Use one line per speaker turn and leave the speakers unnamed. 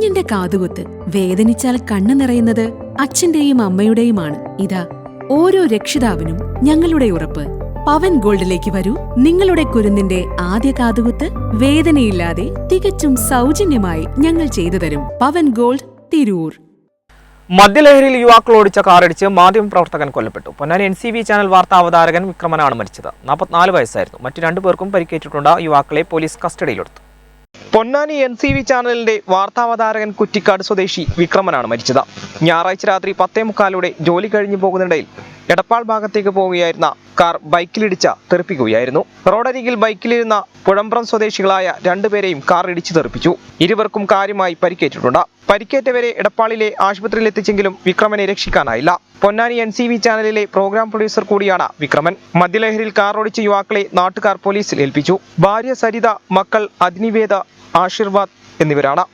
കുഞ്ഞിന്റെ കാതുകുത്ത് വേദനിച്ചാൽ കണ്ണു നിറയുന്നത് അച്ഛന്റെയും അമ്മയുടെയുമാണ്. ഇതാ ഓരോ രക്ഷിതാവിനും ഞങ്ങളുടെ ഉറപ്പ്. പവൻ ഗോൾഡിലേക്ക് വരൂ. നിങ്ങളുടെ കുരുന്നിന്റെ ആദ്യ കാതുകുത്ത് വേദനയില്ലാതെ തികച്ചും സൗജന്യമായി ഞങ്ങൾ ചെയ്തു തരും. പവൻ ഗോൾഡ് തിരൂർ.
മദ്യലഹരിയിൽ യുവാക്കൾ ഓടിച്ച കാറിടിച്ച് മാധ്യമപ്രവർത്തകൻ കൊല്ലപ്പെട്ടു. Ponnani N C V channel വാർത്താ അവതാരകൻ വിക്രമനാണ് മരിച്ചത്. നാൽപ്പത്തിനാല് വയസ്സായിരുന്നു. മറ്റു രണ്ടു പേർക്കും പരിക്കേറ്റിട്ടുണ്ട്. യുവാക്കളെ പോലീസ് കസ്റ്റഡിയിലെടുത്തു. പൊന്നാനി എൻ സി വി ചാനലിന്റെ വാർത്താവതാരകൻ കുറ്റിക്കാട് സ്വദേശി വിക്രമനാണ് മരിച്ചത്. ഞായറാഴ്ച രാത്രി പത്തേ മുക്കാലോടെ ജോലി കഴിഞ്ഞു പോകുന്നിടയിൽ എടപ്പാൾ ഭാഗത്തേക്ക് പോവുകയായിരുന്ന കാർ ബൈക്കിലിടിച്ച തെറിപ്പിക്കുകയായിരുന്നു. റോഡരികിൽ ബൈക്കിലിരുന്ന പുഴമ്പ്രം സ്വദേശികളായ രണ്ടുപേരെയും കാർ ഇടിച്ചു തെറിപ്പിച്ചു. ഇരുവർക്കും കാര്യമായി പരിക്കേറ്റിട്ടുണ്ട്. പരിക്കേറ്റവരെ എടപ്പാളിലെ ആശുപത്രിയിൽ എത്തിച്ചെങ്കിലും വിക്രമനെ രക്ഷിക്കാനായില്ല. പൊന്നാനി എൻ സി വി ചാനലിലെ പ്രോഗ്രാം പ്രൊഡ്യൂസർ കൂടിയാണ് വിക്രമൻ. മദ്യലഹരിയിൽ കാറോടിച്ച യുവാക്കളെ നാട്ടുകാർ പോലീസിൽ ഏൽപ്പിച്ചു. ഭാര്യ സരിത മക്കൾ അഗ്നിവേദ ആശീർവാദ് എന്നിവരാണ്.